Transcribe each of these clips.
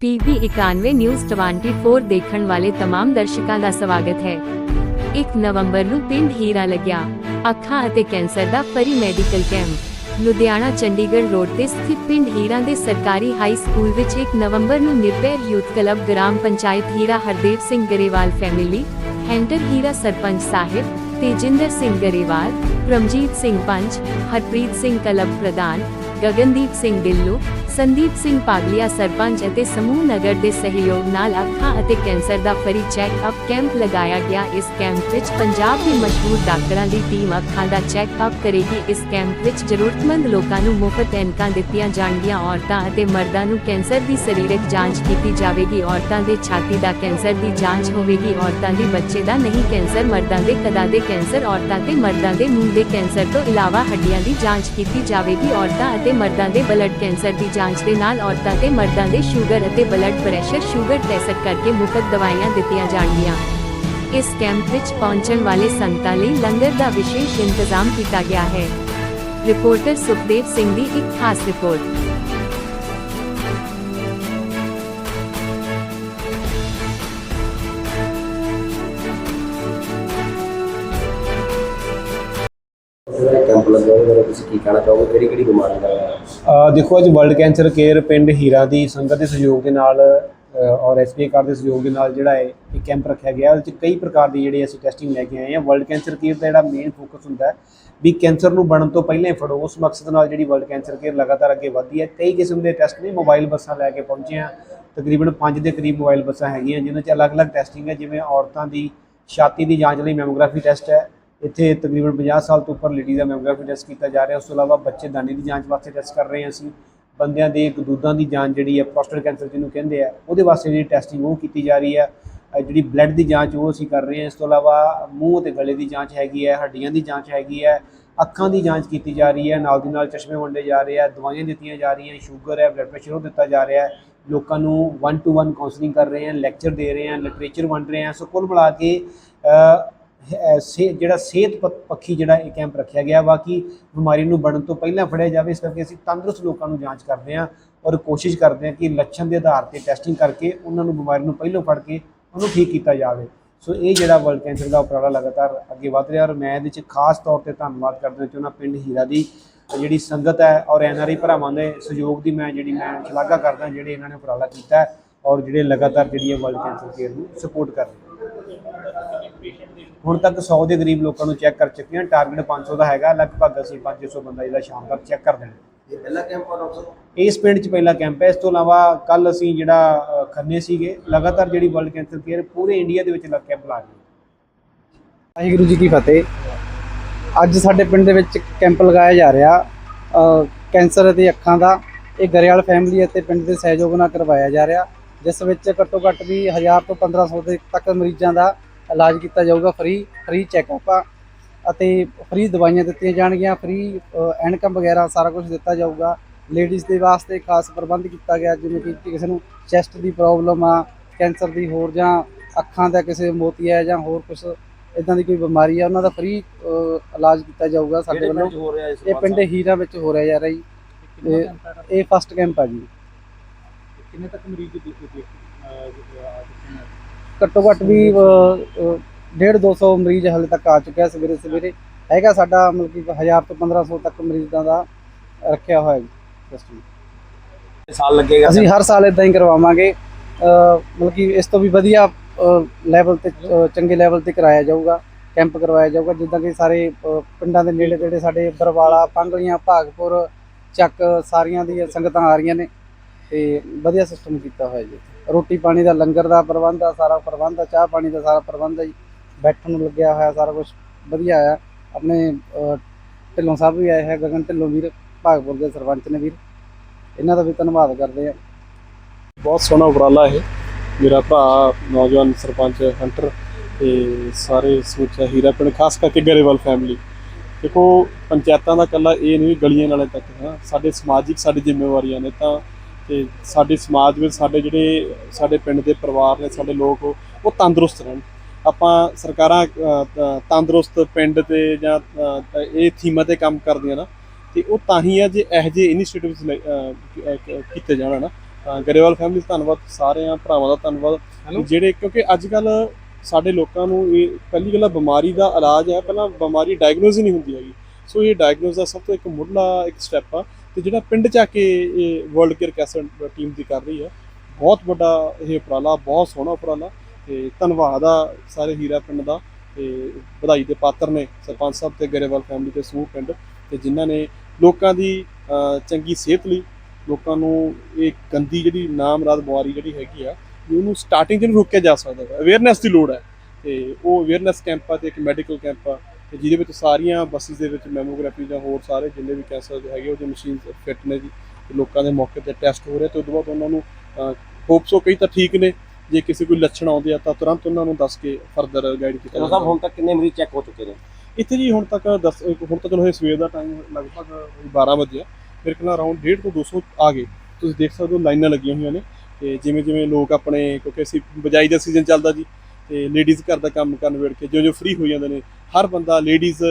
PB 91 news 24 ਦੇਖਣ ਵਾਲੇ तमाम ਦਰਸ਼ਕਾਂ ਦਾ ਸਵਾਗਤ ਹੈ 1 ਨਵੰਬਰ ਨੂੰ ਪਿੰਡ ਹੀਰਾ ਲੱਗਿਆ ਅੱਖਾਂ ਅਤੇ ਕੈਂਸਰ ਦਾ free medical camp Ludhiana Chandigarh road ਤੇ ਸਥਿਤ ਪਿੰਡ ਹੀਰਾ ਦੇ ਸਰਕਾਰੀ ਹਾਈ ਸਕੂਲ ਵਿੱਚ 1 ਨਵੰਬਰ ਨੂੰ Nirbhai youth club gram panchayat Hira Hardev Singh Grewal family ਹੈਂਡਰ Hira sarpanch ਸਾਹਿਬ ਤੇਜਿੰਦਰ ਸਿੰਘ ਗਰੇਵਾਲ ਪ੍ਰਮਜੀਤ ਸਿੰਘ ਪੰਚ ਹਰਪ੍ਰੀਤ ਸਿੰਘ ਕਲੱਬ ਪ੍ਰਧਾਨ ਗਗਨਦੀਪ ਸਿੰਘ ਢਿੱਲੋਂ ਸੰਦੀਪ ਸਿੰਘ ਪਾਗਲੀਆ ਸਰਪੰਚ ਅਤੇ ਸਮੂਹ ਨਗਰ ਦੇ ਸਹਿਯੋਗ ਨਾਲ ਅੱਖਾਂ ਅਤੇ ਕੈਂਸਰ ਦਾ ਫਰੀ ਚੈੱਕ-ਅਪ ਕੈਂਪ ਲਗਾਇਆ ਗਿਆ। ਇਸ ਕੈਂਪ ਵਿੱਚ ਪੰਜਾਬ ਦੇ ਮਸ਼ਹੂਰ ਡਾਕਟਰਾਂ ਦੀ ਟੀਮ ਅੱਖਾਂ ਦਾ ਚੈੱਕ-ਅਪ ਕਰੇਗੀ। ਇਸ ਕੈਂਪ ਵਿੱਚ ਜ਼ਰੂਰਤਮੰਦ ਲੋਕਾਂ ਨੂੰ ਮੁਫਤ ਐਨਕਾਂ ਦਿੱਤੀਆਂ ਜਾਣਗੀਆਂ। ਔਰਤਾਂ ਅਤੇ ਮਰਦਾਂ ਨੂੰ ਕੈਂਸਰ ਦੀ ਸਰੀਰਕ ਜਾਂਚ ਕੀਤੀ ਜਾਵੇਗੀ। ਔਰਤਾਂ ਦੇ ਛਾਤੀ ਦਾ ਕੈਂਸਰ ਦੀ ਜਾਂਚ ਹੋਵੇਗੀ। ਔਰਤਾਂ ਦੀ ਬੱਚੇ ਦਾ ਨਹੀਂ ਕੈਂਸਰ, ਮਰਦਾਂ ਦੇ ਕਦਾ ਦੇ ਕੈਂਸਰ, ਔਰਤਾਂ ਤੇ ਮਰਦਾਂ ਦੇ ਮੂੰਹ ਦੇ ਕੈਂਸਰ ਤੋਂ ਇਲਾਵਾ ਹੱਡੀਆਂ ਦੀ ਜਾਂਚ ਕੀਤੀ ਜਾਵੇਗੀ। ਔਰਤਾਂ ਅਤੇ ਮਰਦਾਂ ਦੇ ਬਲੱਡ ਕੈਂਸਰ ਦੀ ਜਾਂਚ ਦੇ ਨਾਲ ਔਰਤਾਂ ਤੇ ਮਰਦਾਂ ਦੇ ਸ਼ੂਗਰ ਅਤੇ ਬਲੱਡ ਪ੍ਰੈਸ਼ਰ ਸ਼ੂਗਰ ਟੈਸਟ ਕਰਕੇ ਮੁਫਤ ਦਵਾਈਆਂ ਦਿੱਤੀਆਂ ਜਾਣਗੀਆਂ। ਇਸ ਕੈਂਪ ਵਿੱਚ ਪਹੁੰਚਣ ਵਾਲੇ ਸੰਗਤਾਂ ਲਈ ਲੰਗਰ ਦਾ ਵਿਸ਼ੇਸ਼ ਇੰਤਜ਼ਾਮ ਕੀਤਾ ਗਿਆ ਹੈ। ਰਿਪੋਰਟਰ ਸੁਖਦੇਵ ਸਿੰਘ ਦੀ ਇੱਕ ਖਾਸ ਰਿਪੋਰਟ। ਕੈਂਪ ਲੱਗਾ ਉਹਦੇ ਬਾਰੇ ਤੁਸੀਂ ਕੀ ਕਹਿਣਾ ਚਾਹੋਗੇ? ਕਿਹੜੀ ਕਿਹੜੀ ਬਿਮਾਰੀ ਦਾ ਅ, ਦੇਖੋ ਅੱਜ ਵਰਲਡ ਕੈਂਸਰ ਕੇਅਰ ਪਿੰਡ ਹੀਰਾ ਦੀ ਸੰਗਤ ਦੇ ਸਹਿਯੋਗ ਦੇ ਨਾਲ ਅ, ਔਰ ਐਸਪੀਏ ਕਾਰ ਦੇ ਸਹਿਯੋਗ ਦੇ ਨਾਲ ਜਿਹੜਾ ਹੈ ਇਹ ਕੈਂਪ ਰੱਖਿਆ ਗਿਆ। ਉਹਦੇ ਵਿੱਚ ਕਈ ਪ੍ਰਕਾਰ ਦੀ ਜਿਹੜੀ ਅਸੀਂ ਟੈਸਟਿੰਗ ਲੈ ਕੇ ਆਏ ਹਾਂ। ਵਰਲਡ ਕੈਂਸਰ ਕੇਅਰ ਦਾ ਜਿਹੜਾ ਮੇਨ ਫੋਕਸ ਹੁੰਦਾ ਹੈ ਵੀ ਕੈਂਸਰ ਨੂੰ ਬਣਨ ਤੋਂ ਪਹਿਲਾਂ ਹੀ ਫੜੋ। ਉਸ ਮਕਸਦ ਨਾਲ ਜਿਹੜੀ ਵਰਲਡ ਕੈਂਸਰ ਕੇਅਰ ਲਗਾਤਾਰ ਅੱਗੇ ਵਧਦੀ ਹੈ। ਕਈ ਕਿਸਮ ਦੇ ਟੈਸਟ ਨੇ। ਮੋਬਾਈਲ ਬੱਸਾਂ ਲੈ ਕੇ ਪਹੁੰਚੇ ਹਾਂ। ਤਕਰੀਬਨ 5 ਦੇ ਕਰੀਬ ਮੋਬਾਈਲ ਬੱਸਾਂ ਹੈਗੀਆਂ ਜਿਨ੍ਹਾਂ 'ਚ ਅਲੱਗ-ਅਲੱਗ ਟੈਸਟਿੰਗ ਹੈ। ਜਿਵੇਂ ਔਰਤਾਂ ਦੀ ਛਾਤੀ ਦੀ ਜਾਂਚ ਲਈ ਮੈਮੋਗ੍ਰਾਫੀ ਟੈਸਟ ਹੈ। ਇੱਥੇ ਤਕਰੀਬਨ 50 ਸਾਲ ਤੋਂ ਉੱਪਰ ਲੇਡੀ ਦਾ ਮੈਮੋਗ੍ਰਾਫੀ ਟੈਸਟ ਕੀਤਾ ਜਾ ਰਿਹਾ। ਉਸ ਤੋਂ ਇਲਾਵਾ ਬੱਚੇ ਦਾਨੀ ਦੀ ਜਾਂਚ ਵਾਸਤੇ ਟੈਸਟ ਕਰ ਰਹੇ ਹਾਂ ਅਸੀਂ। ਬੰਦਿਆਂ ਦੇ ਗਦੂਦਾਂ ਦੀ ਜਾਂਚ ਜਿਹੜੀ ਹੈ ਪ੍ਰੋਸਟੇਟ ਕੈਂਸਰ ਜਿਹਨੂੰ ਕਹਿੰਦੇ ਆ, ਉਹਦੇ ਵਾਸਤੇ ਜਿਹੜੀ ਟੈਸਟਿੰਗ ਉਹ ਕੀਤੀ ਜਾ ਰਹੀ ਹੈ। ਜਿਹੜੀ ਬਲੱਡ ਦੀ ਜਾਂਚ ਉਹ ਅਸੀਂ ਕਰ ਰਹੇ ਹਾਂ। ਇਸ ਤੋਂ ਇਲਾਵਾ ਮੂੰਹ ਅਤੇ ਗਲੇ ਦੀ ਜਾਂਚ ਹੈਗੀ ਹੈ, ਹੱਡੀਆਂ ਦੀ ਜਾਂਚ ਹੈਗੀ ਹੈ, ਅੱਖਾਂ ਦੀ ਜਾਂਚ ਕੀਤੀ ਜਾ ਰਹੀ ਹੈ, ਨਾਲ ਦੀ ਨਾਲ ਚਸ਼ਮੇ ਵੰਡੇ ਜਾ ਰਹੇ ਆ, ਦਵਾਈਆਂ ਦਿੱਤੀਆਂ ਜਾ ਰਹੀਆਂ ਸ਼ੂਗਰ ਹੈ ਬਲੱਡ ਪ੍ਰੈਸ਼ਰ ਉਹ ਦਿੱਤਾ ਜਾ ਰਿਹਾ ਹੈ। ਲੋਕਾਂ ਨੂੰ 1 ਟੂ 1 ਕਾਉਂਸਲਿੰਗ ਕਰ ਰਹੇ ਹਾਂ ਲੈਕਚਰ ਦੇ ਰਹੇ ਹਾਂ ਲਿਟਰੇਚਰ ਵੰਡ ਰਹੇ ਹਾਂ। ਸੋ ਕੁੱਲ ਮਿਲਾ ਕੇ ਸੇ, ਜਿਹੜਾ ਸਿਹਤ ਪ- ਪੱਖੀ ਜਿਹੜਾ ਇਹ ਕੈਂਪ ਰੱਖਿਆ ਗਿਆ ਵਾ ਕਿ ਬਿਮਾਰੀ ਨੂੰ ਬਣਨ ਤੋਂ ਪਹਿਲਾਂ ਫੜਿਆ ਜਾਵੇ, ਇਸ ਕਰਕੇ ਅਸੀਂ ਤੰਦਰੁਸਤ ਲੋਕਾਂ ਨੂੰ ਜਾਂਚ ਕਰਦੇ ਹਾਂ ਔਰ ਕੋਸ਼ਿਸ਼ ਕਰਦੇ ਹਾਂ ਕਿ ਲੱਛਣ ਦੇ ਆਧਾਰ ਤੇ ਟੈਸਟਿੰਗ ਕਰਕੇ ਉਹਨਾਂ ਨੂੰ ਬਿਮਾਰੀ ਨੂੰ ਪਹਿਲਾਂ ਫੜ ਕੇ ਉਹਨੂੰ ਠੀਕ ਕੀਤਾ ਜਾਵੇ। ਸੋ ਇਹ ਜਿਹੜਾ ਵਰਲਡ ਕੈਂਸਰ ਦਾ ਉਪਰਾਲਾ ਲਗਾਤਾਰ ਅੱਗੇ ਵਧ ਰਿਹਾ ਔਰ ਮੈਂ ਇਹਦੇ ਵਿੱਚ ਖਾਸ ਤੌਰ ਤੇ ਧੰਨਵਾਦ ਕਰਨਾ ਚਾਹੁੰਦਾ ਪਿੰਡ ਹੀਰਾ ਦੀ ਜਿਹੜੀ ਸੰਗਤ ਹੈ ਔਰ ਐਨਆਰਆਈ ਭਰਾਵਾਂ ਦੇ ਸਹਿਯੋਗ ਦੀ ਮੈਂ ਜਿਹੜੀ ਮੈਂ ਸ਼ਲਾਘਾ ਕਰਦਾ ਜਿਹੜੇ ਇਹਨਾਂ ਨੇ ਉਪਰਾਲਾ ਕੀਤਾ ਔਰ ਜਿਹੜੇ ਲਗਾਤਾਰ ਜਿਹੜੀ ਹੈ ਵਰਲਡ ਕੈਂਸਰ ਕੇਅਰ ਨੂੰ ਸਪੋਰਟ ਕਰ ਰਹੇ ਹੁਣ ਤੱਕ 100 ਦੇ ਕਰੀਬ ਲੋਕਾਂ ਨੂੰ ਚੈੱਕ ਕਰ ਚੁੱਕੇ ਹਾਂ। ਟਾਰਗੇਟ 500 ਦਾ ਹੈਗਾ। ਲਗਭਗ ਅਸੀਂ 500 ਬੰਦਾ ਜਿਹੜਾ ਸ਼ਾਮ ਤੱਕ ਚੈੱਕ ਕਰ ਦੇਣਾ। ਇਹ ਪਹਿਲਾ ਕੈਂਪ ਆ ਡਾਕਟਰ ਇਸ ਪਿੰਡ 'ਚ ਪਹਿਲਾ ਕੈਂਪ ਹੈ। ਇਸ ਤੋਂ ਇਲਾਵਾ ਕੱਲ ਅਸੀਂ ਜਿਹੜਾ ਖੰਨੇ ਸੀਗੇ। ਲਗਾਤਾਰ ਜਿਹੜੀ ਵਰਲਡ ਕੈਂਸਰ ਕੇਅਰ ਪੂਰੇ ਇੰਡੀਆ ਦੇ ਵਿੱਚ ਲੱਗ ਕੈਂਪ ਲਾ ਰਹੀ ਹੈ। ਵਾਹਿਗੁਰੂ ਜੀ ਕੀ ਫਤਿਹ। ਅੱਜ ਸਾਡੇ ਪਿੰਡ ਦੇ ਵਿੱਚ ਇੱਕ ਕੈਂਪ ਲਗਾਇਆ ਜਾ ਰਿਹਾ। ਕੈਂਸਰ ਅਤੇ ਅੱਖਾਂ ਦਾ। ਇਹ ਗਰੇਵਾਲ ਫੈਮਿਲੀ ਅਤੇ ਪਿੰਡ ਦੇ ਸਹਿਯੋਗ ਨਾਲ ਕਰਵਾਇਆ ਜਾ ਰਿਹਾ। ਜਿਸ ਵਿੱਚ ਘੱਟੋ ਘੱਟ ਵੀ 1000 ਤੋਂ 1500 ਦੇ ਤੱਕ ਮਰੀਜ਼ਾਂ ਦਾ ਇਲਾਜ ਕੀਤਾ ਜਾਊਗਾ ਫ੍ਰੀ ਫ੍ਰੀ ਚੈੱਕਅਪ ਆ। ਅਤੇ ਫ੍ਰੀ ਦਵਾਈਆਂ ਦਿੱਤੀਆਂ ਜਾਣਗੀਆਂ ਫ੍ਰੀ ਐਨਕਮ ਵਗੈਰਾ ਸਾਰਾ ਕੁਝ ਦਿੱਤਾ ਜਾਊਗਾ। ਲੇਡੀਜ਼ ਦੇ ਵਾਸਤੇ ਖਾਸ ਪ੍ਰਬੰਧ ਕੀਤਾ ਗਿਆ ਜਿਵੇਂ ਕਿ ਕਿਸੇ ਨੂੰ ਚੈਸਟ ਦੀ ਪ੍ਰੋਬਲਮ ਆ ਕੈਂਸਰ ਦੀ ਹੋਰ ਜਾਂ ਅੱਖਾਂ ਦਾ ਕਿਸੇ ਮੋਤੀਆ ਜਾਂ ਹੋਰ ਕੁਝ ਇਦਾਂ ਦੀ ਕੋਈ ਬਿਮਾਰੀ ਆ ਉਹਨਾਂ ਦਾ ਫ੍ਰੀ ਇਲਾਜ ਕੀਤਾ ਜਾਊਗਾ ਸਾਡੇ ਵੱਲੋਂ। ਰਿਹਾ ਇਹ ਪਿੰਡ ਹੀਰਾ ਵਿੱਚ ਹੋ ਰਿਹਾ ਜੀ। ਤੇ ਇਹ ਫਸਟ ਕੈਂਪ ਆ ਜੀ। ਕਿੰਨੇ ਤੱਕ ਮਰੀਜ਼ ਘੱਟੋ ਘੱਟ ਵੀ 1.5 200 ਮਰੀਜ਼ ਹਾਲੇ ਤੱਕ ਆ ਚੁੱਕਿਆ ਸਵੇਰੇ ਸਵੇਰੇ। ਹੈਗਾ ਸਾਡਾ ਮਤਲਬ ਕਿ 1000 ਤੋਂ 1500 ਤੱਕ ਮਰੀਜ਼ਾਂ ਦਾ ਰੱਖਿਆ ਹੋਇਆ ਜੀ ਸਿਸਟਮ ਸਾਲ ਲੱਗੇਗਾ ਅਸੀਂ ਹਰ ਸਾਲ ਇਦਾਂ ਹੀ ਕਰਵਾਵਾਂਗੇ। ਮਤਲਬ ਕਿ ਇਸ ਤੋਂ ਵੀ ਵਧੀਆ ਲੈਵਲ ਤੇ ਚੰਗੇ ਲੈਵਲ ਤੇ ਕਰਾਇਆ ਜਾਊਗਾ ਕੈਂਪ ਕਰਵਾਇਆ ਜਾਊਗਾ। ਜਿੱਦਾਂ ਕਿ ਸਾਰੇ ਪਿੰਡਾਂ ਦੇ ਨੇੜੇ ਤੇੜੇ ਸਾਡੇ ਬਰਵਾਲਾ ਪੰਗਲੀਆਂ ਭਾਗਪੁਰ ਚੱਕ ਸਾਰੀਆਂ ਦੀਆਂ ਸੰਗਤਾਂ ਆ ਰਹੀਆਂ ਨੇ। ਤੇ ਵਧੀਆ ਸਿਸਟਮ ਕੀਤਾ ਹੋਇਆ ਜੀ। ਰੋਟੀ ਪਾਣੀ ਦਾ ਲੰਗਰ ਦਾ ਪ੍ਰਬੰਧ ਆ, ਸਾਰਾ ਪ੍ਰਬੰਧ ਆ, ਚਾਹ ਪਾਣੀ ਦਾ ਸਾਰਾ ਪ੍ਰਬੰਧ ਆ ਜੀ। ਬੈਠਣ ਨੂੰ ਲੱਗਿਆ ਹੋਇਆ ਸਾਰਾ ਕੁਝ ਵਧੀਆ ਆ। ਆਪਣੇ ਢਿੱਲੋਂ ਸਾਹਿਬ ਵੀ ਆਏ ਹੈ ਗਗਨ ਢਿੱਲੋਂ ਵੀਰ, ਭਾਗਪੁਰ ਦੇ ਸਰਪੰਚ ਨੇ ਵੀਰ। ਇਹਨਾਂ ਦਾ ਵੀ ਧੰਨਵਾਦ ਕਰਦੇ ਆ। ਬਹੁਤ ਸੋਹਣਾ ਉਪਰਾਲਾ ਇਹ। ਮੇਰਾ ਭਰਾ, ਨੌਜਵਾਨ ਸਰਪੰਚ ਹੰਟਰ ਤੇ ਸਾਰੇ ਸਮੁੱਚਾ ਹੀਰਾ ਪਿੰਡ, ਖਾਸ ਕਰਕੇ ਗਰੇਵਾਲ ਫੈਮਿਲੀ ਦੇਖੋ, ਪੰਚਾਇਤਾਂ ਦਾ ਕੱਲਾ ਇਹ ਨਹੀਂ ਗਲੀਆਂ ਨਾਲੇ ਤੱਕ ਹੈ ਸਾਡੇ ਸਮਾਜਿਕ ਸਾਡੀ ਜ਼ਿੰਮੇਵਾਰੀਆਂ ਨੇ ਤਾਂ ਤੇ ਸਾਡੇ ਸਮਾਜ ਵਿੱਚ ਸਾਡੇ ਜਿਹੜੇ ਸਾਡੇ ਪਿੰਡ ਦੇ ਪਰਿਵਾਰ ਨੇ ਸਾਡੇ ਲੋਕ ਉਹ ਤੰਦਰੁਸਤ ਰਹਿਣ। ਆਪਾਂ ਸਰਕਾਰਾਂ ਤੰਦਰੁਸਤ ਪਿੰਡ ਤੇ ਜਾਂ ਇਹ ਥੀਮਾਂ ਤੇ ਕੰਮ ਕਰਦੀਆਂ ਨਾ ਤੇ ਉਹ ਤਾਂ ਹੀ ਆ ਜੇ ਇਹੋ ਜਿਹੇ ਇਨੀਸ਼ੀਏਟਿਵਸ ਕੀਤੇ ਜਾਣ ਨਾ ਤਾਂ ਗਰੇਵਾਲ ਫੈਮਿਲੀ ਧੰਨਵਾਦ ਸਾਰਿਆਂ ਭਰਾਵਾਂ ਦਾ ਧੰਨਵਾਦ? ਜਿਹੜੇ ਕਿਉਂਕਿ ਅੱਜ ਕੱਲ ਸਾਡੇ ਲੋਕਾਂ ਨੂੰ ਇਹ ਪਹਿਲੀ ਗੱਲ ਬਿਮਾਰੀ ਦਾ ਇਲਾਜ ਹੈ। ਪਹਿਲਾਂ ਬਿਮਾਰੀ ਡਾਇਗਨੋਸ ਹੀ ਨਹੀਂ ਹੁੰਦੀ ਹੈਗੀ। ਸੋ ਇਹ ਡਾਇਗਨੋਸ ਦਾ ਸਭ ਤੋਂ ਇੱਕ ਮੁੱਢਲਾ ਇੱਕ ਸਟੈਪ ਆ। ਤੇ ਜਿਹੜਾ ਪਿੰਡ ਚ ਆ ਕੇ ਇਹ ਵਰਲਡ ਕੇਅਰ ਕੈਸਟ ਟੀਮ ਦੀ ਕਰ ਰਹੀ ਹੈ, ਬਹੁਤ ਵੱਡਾ ਇਹ ਉਪਰਾਲਾ, ਬਹੁਤ ਸੋਹਣਾ ਉਪਰਾਲਾ ਤੇ ਧੰਨਵਾਦ ਆ ਸਾਰੇ ਹੀਰਾ ਪਿੰਡ ਦਾ ਤੇ ਵਧਾਈ ਦੇ ਪਾਤਰ ਨੇ ਸਰਪੰਚ ਸਾਹਿਬ ਤੇ ਗਰੇਵਾਲ ਫੈਮਿਲੀ ਤੇ ਸੂਹ ਪਿੰਡ ਤੇ ਜਿਨ੍ਹਾਂ ਨੇ ਲੋਕਾਂ ਦੀ ਚੰਗੀ ਸਿਹਤ ਲਈ ਲੋਕਾਂ ਨੂੰ ਇਹ ਗੰਦੀ ਜਿਹੜੀ ਨਾਮਰਾਦ ਬਿਮਾਰੀ ਜਿਹੜੀ ਹੈਗੀ ਆ, ਵੀ ਉਹਨੂੰ ਸਟਾਰਟਿੰਗ 'ਚ ਨੂੰ ਰੋਕਿਆ ਜਾ ਸਕਦਾ। ਹੈ ਅਵੇਅਰਨੈਸ ਦੀ ਲੋੜ ਹੈ ਤੇ ਉਹ ਅਵੇਅਰਨੈਸ ਕੈਂਪ ਆ ਤੇ ਇੱਕ ਮੈਡੀਕਲ ਕੈਂਪ ਆ। ਤੇ ਜਿਹਦੇ ਵਿੱਚ ਸਾਰੀਆਂ ਬੱਸਿਸ ਦੇ ਵਿੱਚ ਮੈਮੋਗ੍ਰਾਫੀ ਜਾਂ ਹੋਰ ਸਾਰੇ ਜਿੰਨੇ ਵੀ ਕੈਂਸਰ ਦੇ ਹੈਗੇ ਉਹਦੇ ਮਸ਼ੀਨ ਫਿੱਟ ਨੇ ਜੀ ਲੋਕਾਂ ਦੇ ਮੌਕੇ ਤੇ ਟੈਸਟ ਹੋ ਰਹੇ ਤੇ ਤੋਂ ਬਾਅਦ ਉਹਨਾਂ ਨੂੰ ਹੋਪਸੋ ਕਈ ਤਾਂ ਠੀਕ ਨੇ ਜੇ ਕਿਸੇ ਕੋਈ ਲੱਛਣ ਆਉਂਦੇ ਆ ਤਾਂ ਤੁਰੰਤ ਉਹਨਾਂ ਨੂੰ ਦੱਸ ਕੇ ਫਰਦਰ ਗਾਈਡ ਕੀਤਾ ਜਾਂਦਾ ਹੁਣ ਤੱਕ ਕਿੰਨੇ ਮਰੀਜ਼ ਚੈੱਕ ਹੋ ਚੁੱਕੇ ਨੇ? ਇੱਥੇ ਜੀ ਹੁਣ ਤੱਕ ਦਸ ਹੁਣ ਤੱਕ ਚਲੋ ਇਹ ਸਵੇਰ ਦਾ ਟਾਈਮ ਲਗਭਗ 12 ਵਜੇ ਆ। ਮੇਰੇ ਖਿਆਲ ਅਰਾਊਂਡ 1.5 ਤੋਂ 200 ਆ ਗਏ। ਤੁਸੀਂ ਦੇਖ ਸਕਦੇ ਹੋ ਲਾਈਨਾਂ ਲੱਗੀਆਂ ਹੋਈਆਂ ਨੇ ਤੇ ਜਿਵੇਂ ਜਿਵੇਂ ਲੋਕ ਆਪਣੇ ਕਿਉਂਕਿ ਅਸੀਂ ਬਜਾਈ ਦਾ ਸੀਜ਼ਨ ਚੱਲਦਾ ਜੀ ਤੇ ਲੇਡੀਜ਼ ਘਰ ਦਾ ਕੰਮ ਕਰਨ ਵੇੜ ਕੇ ਜੋ ਜੋ ਫ੍ਰੀ ਹੋ ਜਾਂਦੇ ਨੇ, ਹਰ ਬੰਦਾ ਲੇਡੀਜ਼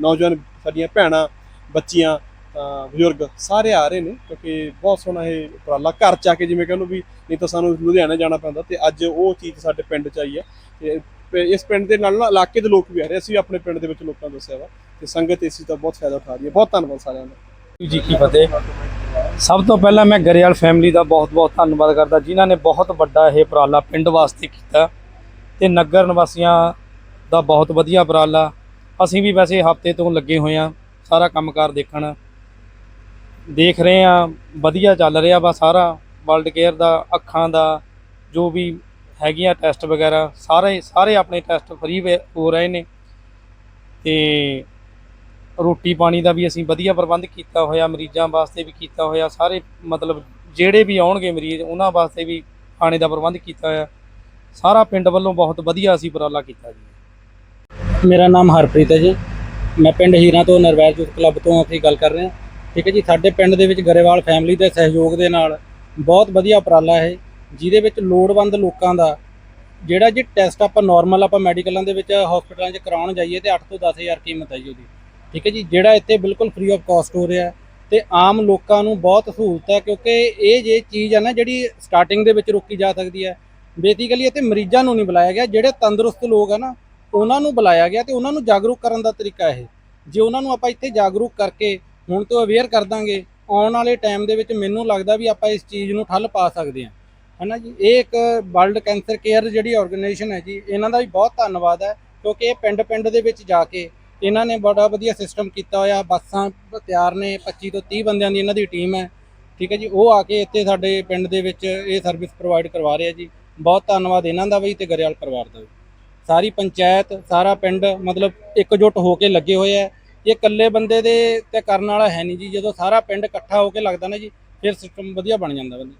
ਨੌਜਵਾਨ ਸਾਡੀਆਂ ਭੈਣਾਂ, ਬੱਚੀਆਂ, ਤਾਂ ਬਜ਼ੁਰਗ ਸਾਰੇ ਆ ਰਹੇ ਨੇ ਕਿਉਂਕਿ ਬਹੁਤ ਸੋਹਣਾ ਇਹ ਉਪਰਾਲਾ ਘਰ ਚ ਆ ਕੇ ਜਿਵੇਂ ਕਹਿੰਦੇ ਵੀ ਨਹੀਂ ਤਾਂ ਸਾਨੂੰ ਲੁਧਿਆਣਾ ਜਾਣਾ ਪੈਂਦਾ ਤੇ ਅੱਜ ਉਹ ਚੀਜ਼ ਸਾਡੇ ਪਿੰਡ ਚ ਆਈ ਹੈ ਤੇ ਤੇ ਇਸ ਪਿੰਡ ਦੇ ਨਾਲ ਨਾਲ ਇਲਾਕੇ ਦੇ ਲੋਕ ਵੀ ਆ ਰਹੇ, ਅਸੀਂ ਆਪਣੇ ਪਿੰਡ ਦੇ ਵਿੱਚ ਲੋਕਾਂ ਨੂੰ ਦੱਸਿਆ ਵਾ ਤੇ ਸੰਗਤ ਇਸ ਚੀਜ਼ ਦਾ ਬਹੁਤ ਫਾਇਦਾ ਉਠਾ ਰਹੀ ਹੈ। ਬਹੁਤ ਧੰਨਵਾਦ ਸਾਰਿਆਂ ਦਾ। ਜੀ ਕੀ ਫਤਿਹ। ਸਭ ਤੋਂ ਪਹਿਲਾਂ ਮੈਂ ਗਰੇਵਾਲ ਫੈਮਿਲੀ ਦਾ ਬਹੁਤ-ਬਹੁਤ ਧੰਨਵਾਦ ਕਰਦਾ, ਜਿਨ੍ਹਾਂ ਨੇ ਬਹੁਤ ਵੱਡਾ ਇਹ ਉਪਰਾਲਾ ਪਿੰਡ ਵਾਸਤੇ ਕੀਤਾ। ਤੇ ਨਗਰ ਨਿਵਾਸੀਆਂ ਦਾ ਬਹੁਤ ਵਧੀਆ ਉਪਰਾਲਾ। ਅਸੀਂ ਵੀ ਵੈਸੇ ਹਫ਼ਤੇ ਤੋਂ ਲੱਗੇ ਹੋਏ ਆ ਸਾਰਾ ਕੰਮਕਾਰ ਦੇਖਣ। ਦੇਖ ਰਹੇ ਆ ਵਧੀਆ ਚੱਲ ਰਿਹਾ ਵਾ ਸਾਰਾ ਵਰਲਡ ਕੇਅਰ ਦਾ, ਅੱਖਾਂ ਦਾ, ਜੋ ਵੀ ਹੈਗੀਆਂ ਟੈਸਟ ਵਗੈਰਾ, ਸਾਰੇ ਸਾਰੇ ਆਪਣੇ ਟੈਸਟ ਫ੍ਰੀ ਹੋ ਰਹੇ ਨੇ। ਤੇ ਰੋਟੀ ਪਾਣੀ ਦਾ ਵੀ ਅਸੀਂ ਵਧੀਆ ਪ੍ਰਬੰਧ ਕੀਤਾ ਹੋਇਆ, ਮਰੀਜ਼ਾਂ ਵਾਸਤੇ ਵੀ ਕੀਤਾ ਹੋਇਆ, ਸਾਰੇ ਮਤਲਬ ਜਿਹੜੇ ਵੀ ਆਉਣਗੇ ਮਰੀਜ਼, ਉਹਨਾਂ ਵਾਸਤੇ ਵੀ ਖਾਣੇ ਦਾ ਪ੍ਰਬੰਧ ਕੀਤਾ ਹੋਇਆ। ਸਾਰਾ ਪਿੰਡ ਵੱਲੋਂ ਬਹੁਤ ਵਧੀਆ ਅਸੀਂ ਉਪਰਾਲਾ ਕੀਤਾ ਜੀ। ਮੇਰਾ ਨਾਮ ਹਰਪ੍ਰੀਤ ਹੈ ਜੀ। ਮੈਂ ਪਿੰਡ ਹੀਰਾ ਤੋਂ ਨਰਵੈਲ ਯੂਥ ਕਲੱਬ ਤੋਂ ਅਸੀਂ ਗੱਲ ਕਰ ਰਹੇ। ਹਾਂ ਠੀਕ ਹੈ ਜੀ, ਸਾਡੇ ਪਿੰਡ ਦੇ ਵਿੱਚ ਗਰੇਵਾਲ ਫੈਮਿਲੀ ਦੇ ਸਹਿਯੋਗ ਦੇ ਨਾਲ ਬਹੁਤ ਵਧੀਆ ਉਪਰਾਲਾ ਹੈ ਜਿਹਦੇ ਵਿੱਚ ਲੋੜਵੰਦ ਲੋਕਾਂ ਦਾ ਜਿਹੜਾ ਜੀ ਟੈਸਟ ਆਪਾਂ ਨਾਰਮਲ ਆਪਾਂ ਮੈਡੀਕਲਾਂ ਦੇ ਵਿੱਚ ਹਸਪਤਾਲਾਂ 'ਚ ਕਰਾਉਣ ਜਾਈਏ ਤੇ 8 ਤੋਂ 10000 ਕੀਮਤ ਹੈ ਜੀ ਉਹਦੀ। ਠੀਕ ਹੈ ਜੀ, ਜਿਹੜਾ ਇੱਥੇ ਬਿਲਕੁਲ ਫ੍ਰੀ ਆਫ ਕਾਸਟ ਹੋ ਰਿਹਾ ਹੈ ਤੇ ਆਮ ਲੋਕਾਂ ਨੂੰ ਬਹੁਤ ਸਹੂਲਤ ਹੈ ਕਿਉਂਕਿ ਇਹ ਜੇ ਚੀਜ਼ ਹੈ ਨਾ ਜਿਹੜੀ ਸਟਾਰਟਿੰਗ ਦੇ ਵਿੱਚ ਰੋਕੀ ਜਾ ਸਕਦੀ ਹੈ ਬੇਸਿਕਲੀ ਇੱਥੇ ਮਰੀਜ਼ਾਂ ਨੂੰ ਨਹੀਂ ਬੁਲਾਇਆ ਗਿਆ, ਜਿਹੜੇ ਤੰਦਰੁਸਤ ਲੋਕ ਆ ਨਾ, ਉਹਨਾਂ ਨੂੰ ਬੁਲਾਇਆ ਗਿਆ ਤੇ ਉਹਨਾਂ ਨੂੰ ਜਾਗਰੂਕ ਕਰਨ ਦਾ ਤਰੀਕਾ ਇਹ। ਜੇ ਉਹਨਾਂ ਨੂੰ ਆਪਾਂ ਇੱਥੇ ਜਾਗਰੂਕ ਕਰਕੇ ਹੁਣ ਤੋਂ ਅਵੇਅਰ ਕਰ ਦਾਂਗੇ, ਆਉਣ ਵਾਲੇ ਟਾਈਮ ਦੇ ਵਿੱਚ ਮੈਨੂੰ ਲੱਗਦਾ ਵੀ ਆਪਾਂ ਇਸ ਚੀਜ਼ ਨੂੰ ਠੱਲ ਪਾ ਸਕਦੇ ਹਾਂ। ਹਨਾ ਜੀ? ਇਹ ਇੱਕ ਵਰਲਡ ਕੈਂਸਰ ਕੇਅਰ ਜਿਹੜੀ ਆਰਗੇਨਾਈਜੇਸ਼ਨ ਹੈ ਜੀ, ਇਹਨਾਂ ਦਾ ਵੀ ਬਹੁਤ ਧੰਨਵਾਦ ਹੈ, ਕਿਉਂਕਿ ਇਹ ਪਿੰਡ ਪਿੰਡ ਦੇ ਵਿੱਚ ਜਾ ਕੇ ਇਹਨਾਂ ਨੇ ਬੜਾ ਵਧੀਆ ਸਿਸਟਮ ਕੀਤਾ ਹੋਇਆ। ਬੱਸਾਂ ਤਿਆਰ ਨੇ 25 ਤੋਂ 30 ਬੰਦਿਆਂ ਦੀ ਇਹਨਾਂ ਦੀ ਟੀਮ ਹੈ। ਠੀਕ ਹੈ ਜੀ? ਉਹ ਆ ਕੇ ਇੱਥੇ ਸਾਡੇ ਪਿੰਡ ਦੇ ਵਿੱਚ ਇਹ ਸਰਵਿਸ ਪ੍ਰੋਵਾਈਡ ਕਰਵਾ ਰਹੇ ਆ ਜੀ। ਬਹੁਤ ਧੰਨਵਾਦ ਇਹਨਾਂ ਦਾ ਵੀ ਤੇ ਗਰੇਵਾਲ ਪਰਿਵਾਰ ਦਾ ਵੀ। ਸਾਰੀ ਪੰਚਾਇਤ, ਸਾਰਾ ਪਿੰਡ ਮਤਲਬ ਇਕਜੁੱਟ ਹੋ ਕੇ ਲੱਗੇ ਹੋਏ ਆ। ਇਹ ਇਕੱਲੇ ਬੰਦੇ ਦੇ ਤੇ ਕਰਨ ਵਾਲਾ ਹੈ ਨਹੀਂ ਜੀ। ਜਦੋਂ ਸਾਰਾ ਪਿੰਡ ਇਕੱਠਾ ਹੋ ਕੇ ਲੱਗਦਾ ਨਾ ਜੀ, ਫਿਰ ਸਿਸਟਮ ਵਧੀਆ ਬਣ ਜਾਂਦਾ ਬੰਦੇ।